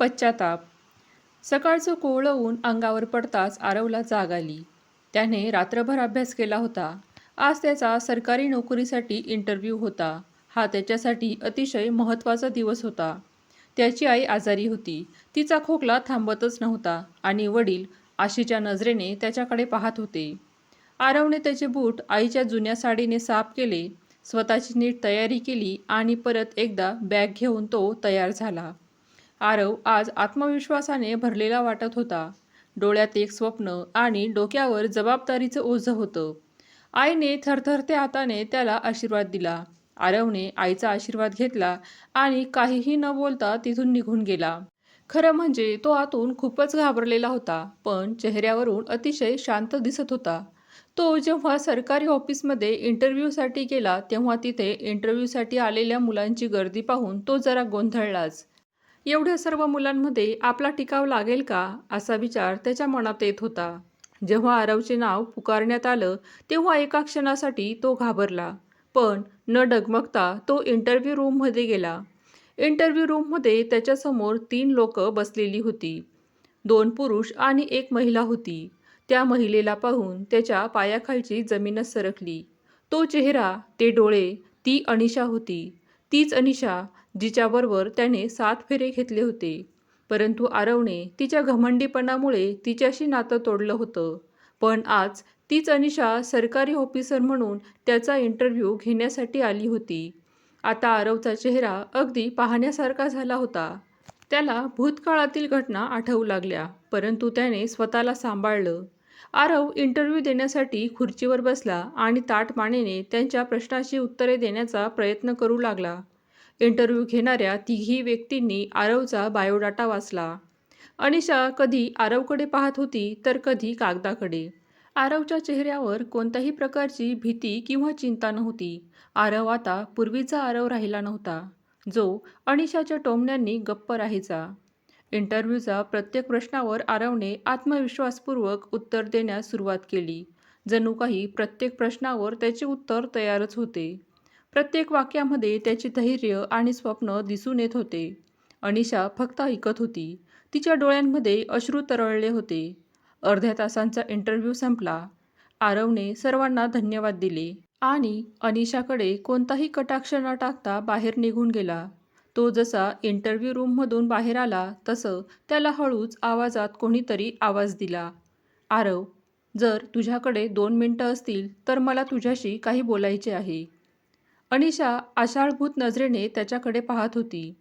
पश्चाताप. सकाळचं कोवळं ऊन अंगावर पडताच आरवला जाग आली. त्याने रात्रभर अभ्यास केला होता. आज त्याचा सरकारी नोकरीसाठी इंटरव्ह्यू होता. हा त्याच्यासाठी अतिशय महत्त्वाचा दिवस होता. त्याची आई आजारी होती. तिचा खोकला थांबतच नव्हता आणि वडील आशीच्या नजरेने त्याच्याकडे पाहत होते. आरवने त्याचे बूट आईच्या जुन्या साडीने साफ केले. स्वतःची नीट तयारी केली आणि परत एकदा बॅग घेऊन तो तयार झाला. आरव आज आत्मविश्वासाने भरलेला वाटत होता. डोळ्यात एक स्वप्न आणि डोक्यावर जबाबदारीचं ओझं होतं. आईने थरथरत्या हाताने त्याला आशीर्वाद दिला. आरवने आईचा आशीर्वाद घेतला आणि काहीही न बोलता तिथून निघून गेला. खरं म्हणजे तो आतून खूपच घाबरलेला होता पण चेहऱ्यावरून अतिशय शांत दिसत होता. तो जेव्हा सरकारी ऑफिसमध्ये इंटरव्ह्यूसाठी गेला तेव्हा तिथे इंटरव्ह्यूसाठी आलेल्या मुलांची गर्दी पाहून तो जरा गोंधळलाच. एवढ्या सर्व मुलांमध्ये आपला टिकाव लागेल का असा विचार त्याच्या मनात येत होता. जेव्हा आरवचे नाव पुकारण्यात आलं तेव्हा एका क्षणासाठी तो घाबरला. पण न डगमगता तो इंटरव्ह्यू रूममध्ये गेला. इंटरव्ह्यू रूममध्ये त्याच्यासमोर तीन लोक बसलेली होती. दोन पुरुष आणि एक महिला होती. त्या महिलेला पाहून त्याच्या पायाखालची जमीनच सरकली. तो चेहरा ते डोळे ती अनिशा होती. तीच अनिशा जिच्याबरोबर त्याने सात फेरे घेतले होते. परंतु आरवने तिच्या घमंडीपणामुळे तिच्याशी नातं तोडलं होतं. पण आज तीच अनिशा सरकारी ऑफिसर म्हणून त्याचा इंटरव्ह्यू घेण्यासाठी आली होती. आता आरवचा चेहरा अगदी पाहण्यासारखा झाला होता. त्याला भूतकाळातील घटना आठवू लागल्या परंतु त्याने स्वतःला सांभाळलं. आरव इंटरव्ह्यू देण्यासाठी खुर्चीवर बसला आणि ताट मानेने त्यांच्या प्रश्नाची उत्तरे देण्याचा प्रयत्न करू लागला. इंटरव्ह्यू घेणाऱ्या तिघी व्यक्तींनी आरवचा बायोडाटा वाचला. अनिशा कधी आरवकडे पाहत होती तर कधी कागदाकडे. आरवच्या चेहऱ्यावर कोणत्याही प्रकारची भीती किंवा चिंता नव्हती. आरव आता पूर्वीचा आरव राहिला नव्हता. जो अनिशाच्या टोमण्यांनी गप्प राहायचा. इंटरव्ह्यूचा प्रत्येक प्रश्नावर आरवने आत्मविश्वासपूर्वक उत्तर देण्यास सुरुवात केली. जणू काही प्रत्येक प्रश्नावर त्याचे उत्तर तयारच होते. प्रत्येक वाक्यामध्ये त्याचे धैर्य आणि स्वप्न दिसून येत होते. अनिशा फक्त ऐकत होती. तिच्या डोळ्यांमध्ये अश्रू तरळले होते. अर्ध्या तासांचा इंटरव्ह्यू संपला. आरवने सर्वांना धन्यवाद दिले आणि अनिशाकडे कोणताही कटाक्ष न टाकता बाहेर निघून गेला. तो जसा इंटरव्ह्यू रूममधून बाहेर आला तसं त्याला हळूच आवाजात कोणीतरी आवाज दिला. आरव जर तुझ्याकडे दोन मिनटं असतील तर मला तुझ्याशी काही बोलायचे आहे. अनिशा आषाळभूत नजरेने त्याच्याकडे पाहत होती.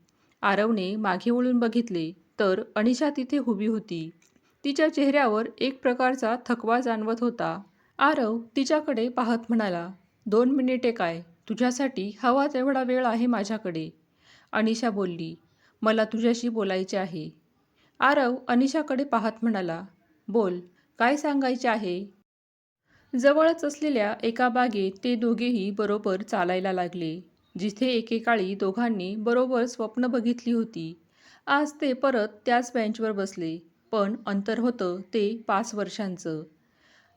आरवने मागे वळून बघितले तर अनिशा तिथे उभी होती. तिच्या चेहऱ्यावर एक प्रकारचा थकवा जाणवत होता. आरव तिच्याकडे पाहत म्हणाला दोन मिनिटे काय? तुझ्यासाठी हवा तेवढा वेळ आहे माझ्याकडे. अनिशा बोलली मला तुझ्याशी बोलायचे आहे. आरव अनिशाकडे पाहत म्हणाला बोल काय सांगायचे आहे? जवळच असलेल्या एका बागेत ते दोघेही बरोबर चालायला लागले. जिथे एकेकाळी दोघांनी बरोबर स्वप्न बघितली होती. आज ते परत त्याच बेंचवर बसले पण अंतर होतं ते पाच वर्षांचं.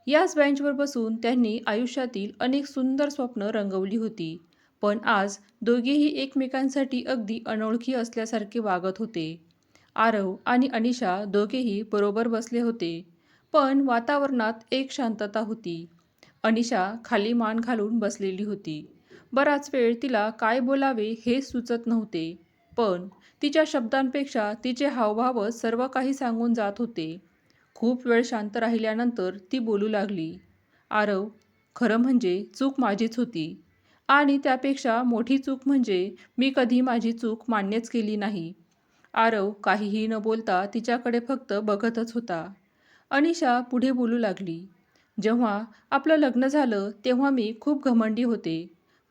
याच बेंचवर बसून त्यांनी आयुष्यातील अनेक सुंदर स्वप्न रंगवली होती पण आज दोघेही एकमेकांसाठी अगदी अनोळखी असल्यासारखे वागत होते. आरव आणि अनिशा दोघेही बरोबर बसले होते. पण वातावरणात एक शांतता होती. अनिशा खाली मान घालून बसलेली होती. बराच वेळ तिला काय बोलावे हे सुचत नव्हते. पण तिच्या शब्दांपेक्षा तिचे हावभावच सर्व काही सांगून जात होते. खूप वेळ शांत राहिल्यानंतर ती बोलू लागली. आरव खरं म्हणजे चूक माझीच होती. आणि त्यापेक्षा मोठी चूक म्हणजे मी कधी माझी चूक मान्यच केली नाही. आरव काहीही न बोलता तिच्याकडे फक्त बघतच होता. अनिशा पुढे बोलू लागली. जेव्हा आपलं लग्न झालं तेव्हा मी खूप घमंडी होते.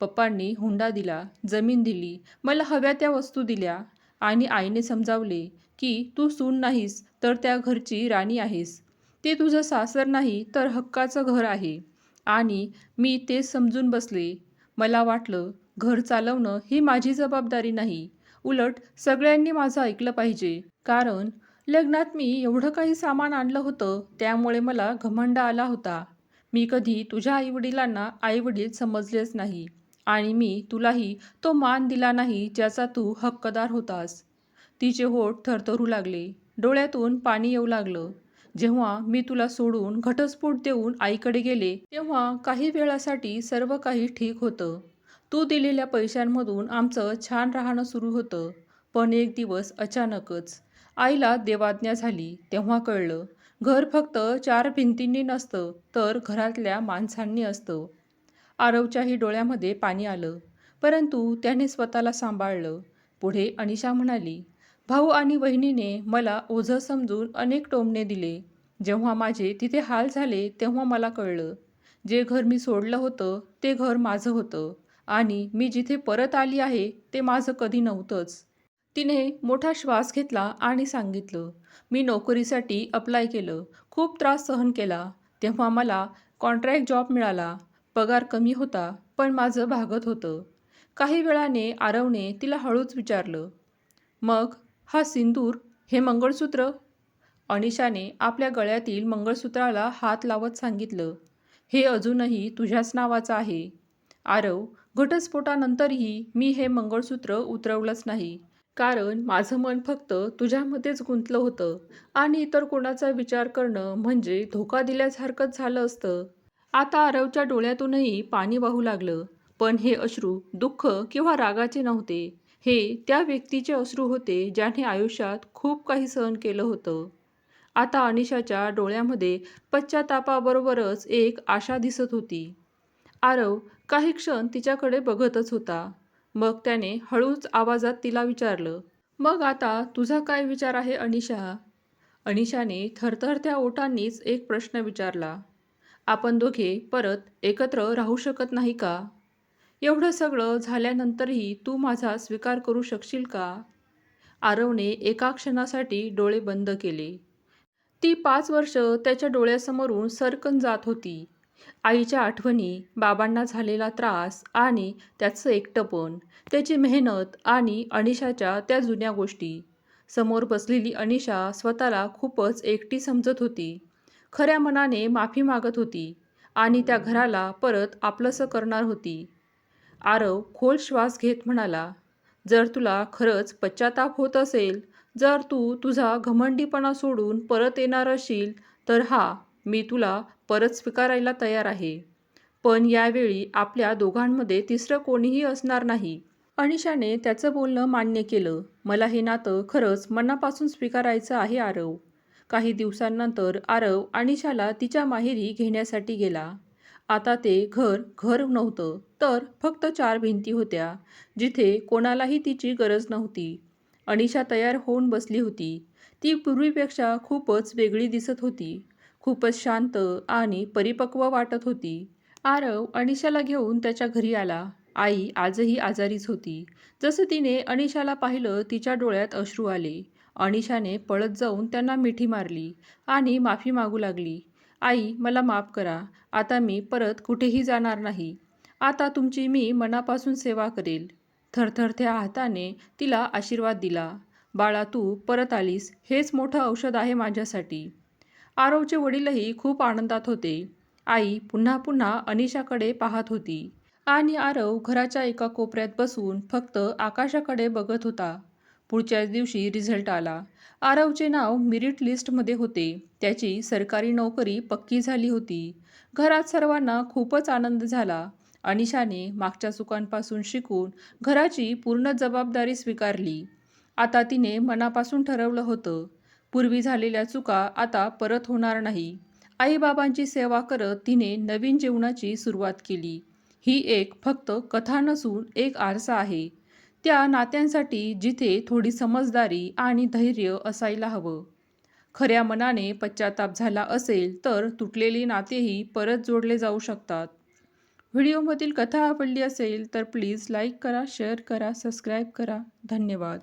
पप्पांनी हुंडा दिला जमीन दिली मला हव्या त्या वस्तू दिल्या आणि आईने समजावले की तू सून नाहीस तर त्या घरची राणी आहेस. ते तुझं सासर नाही तर हक्काचं घर आहे. आणि मी ते समजून बसले. मला वाटलं घर चालवणं ही माझी जबाबदारी नाही. उलट सगळ्यांनी माझं ऐकलं पाहिजे. कारण लग्नात मी एवढं काही सामान आणलं होतं त्यामुळे मला घमंड आला होता. मी कधी तुझ्या आईवडिलांना आईवडील समजलेच नाही आणि मी तुलाही तो मान दिला नाही ज्याचा तू हक्कदार होतास. तिचे होठ थरथरू लागले. डोळ्यातून पाणी येऊ लागलं. जेव्हा मी तुला सोडून घटस्फोट देऊन आईकडे गेले तेव्हा काही वेळासाठी सर्व काही ठीक होतं. तू दिलेल्या पैशांमधून आमचं छान राहणं सुरू होतं. पण एक दिवस अचानकच आईला देवाज्ञा झाली तेव्हा कळलं घर फक्त चार भिंतींनी नसतं तर घरातल्या माणसांनी असतं. आरवच्याही डोळ्यामध्ये पाणी आलं परंतु त्याने स्वतःला सांभाळलं. पुढे अनिशा म्हणाली भाऊ आणि वहिनीने मला ओझं समजून अनेक टोमणे दिले. जेव्हा माझे तिथे हाल झाले तेव्हा मला कळलं. जे घर मी सोडलं होतं ते घर माझं होतं. आणि मी जिथे परत आली आहे ते माझं कधी नव्हतंच. तिने मोठा श्वास घेतला आणि सांगितलं मी नोकरीसाठी अप्लाय केलं. खूप त्रास सहन केला. तेव्हा मला कॉन्ट्रॅक्ट जॉब मिळाला. पगार कमी होता पण माझं भागत होतं. काही वेळाने आरवने तिला हळूच विचारलं मग हा सिंदूर हे मंगळसूत्र? अनिशाने आपल्या गळ्यातील मंगळसूत्राला हात लावत सांगितलं हे अजूनही तुझ्याच नावाचं आहे. आरव घटस्फोटानंतरही मी हे मंगळसूत्र उतरवलंच नाही. कारण माझं मन फक्त तुझ्यामध्येच गुंतलं होतं आणि इतर कोणाचा विचार करणं म्हणजे धोका दिल्यासारखंच झालं असतं. आता आरवच्या डोळ्यातूनही पाणी वाहू लागलं. पण हे अश्रू दुःख किंवा रागाचे नव्हते. हे त्या व्यक्तीचे अश्रू होते ज्याने आयुष्यात खूप काही सहन केलं होतं. आता अनिशाच्या डोळ्यामध्ये पश्चातापाबरोबरच एक आशा दिसत होती. आरव काही क्षण तिच्याकडे बघतच होता. मग त्याने हळूच आवाजात तिला विचारलं मग आता तुझा काय विचार आहे अनिशा? अनिशाने थरथरत्या ओठांनीच एक प्रश्न विचारला आपण दोघे परत एकत्र राहू शकत नाही का? एवढं सगळं झाल्यानंतरही तू माझा स्वीकार करू शकशील का? आरवने एका क्षणासाठी डोळे बंद केले. ती पाच वर्ष त्याच्या डोळ्यासमोरून सरकन जात होती. आईच्या आठवणी बाबांना झालेला त्रास आणि त्याचं एकटंपण त्याची मेहनत आणि अनिशाच्या त्या जुन्या गोष्टी. समोर बसलेली अनिशा स्वतःला खूपच एकटी समजत होती. खऱ्या मनाने माफी मागत होती आणि त्या घराला परत आपलंसं करणार होती. आरव खोल श्वास घेत म्हणाला जर तुला खरंच पश्चाताप होत असेल जर तू तुझा घमंडीपणा सोडून परत येणार असशील तर हा मी तुला परत स्वीकारायला तयार आहे. पण यावेळी आपल्या दोघांमध्ये तिसरं कोणीही असणार नाही. अनिशाने त्याचं बोलणं मान्य केलं. मला हे नातं खरंच मनापासून स्वीकारायचं आहे आरव. काही दिवसांनंतर आरव अनिशाला तिच्या माहेरी घेण्यासाठी गेला. आता ते घर घर नव्हतं तर फक्त चार भिंती होत्या जिथे कोणालाही तिची गरज नव्हती. अनिशा तयार होऊन बसली होती. ती पूर्वीपेक्षा खूपच वेगळी दिसत होती. खूपच शांत आणि परिपक्व वाटत होती. आरव अनिशाला घेऊन त्याच्या घरी आला. आई आजही आजारीच होती. जसं तिने अनिशाला पाहिलं तिच्या डोळ्यात अश्रू आले. अनिशाने पळत जाऊन त्यांना मिठी मारली आणि माफी मागू लागली. आई मला माफ करा. आता मी परत कुठेही जाणार नाही. आता तुमची मी मनापासून सेवा करेल. थरथरत्या हाताने तिला आशीर्वाद दिला. बाळा तू परत आलीस. हेच मोठं औषध आहे माझ्यासाठी. आरवचे वडीलही खूप आनंदात होते. आई पुन्हा पुन्हा अनिशाकडे पाहत होती. आणि आरव घराच्या एका कोपऱ्यात बसून फक्त आकाशाकडे बघत होता. पुढच्याच दिवशी रिझल्ट आला. आरवचे नाव मिरिट लिस्टमध्ये होते. त्याची सरकारी नोकरी पक्की झाली होती. घरात सर्वांना खूपच आनंद झाला. अनिशाने मागच्या चुकांपासून शिकून घराची पूर्ण जबाबदारी स्वीकारली. आता तिने मनापासून ठरवलं होतं. पूर्वी झालेल्या चुका आता परत होणार नाही. आईबाबांची सेवा करत तिने नवीन जीवनाची सुरुवात केली. ही एक फक्त कथा नसून एक आरसा आहे. त्या नात्यांसाठी जिथे थोडी समजदारी आणि धैर्य असायला हवं. खऱ्या मनाने पश्चाताप झाला असेल तर तुटलेली नातेही परत जोडले जाऊ शकतात. व्हिडिओमधील कथा आवडली असेल तर प्लीज लाईक करा शेअर करा सबस्क्राईब करा. धन्यवाद.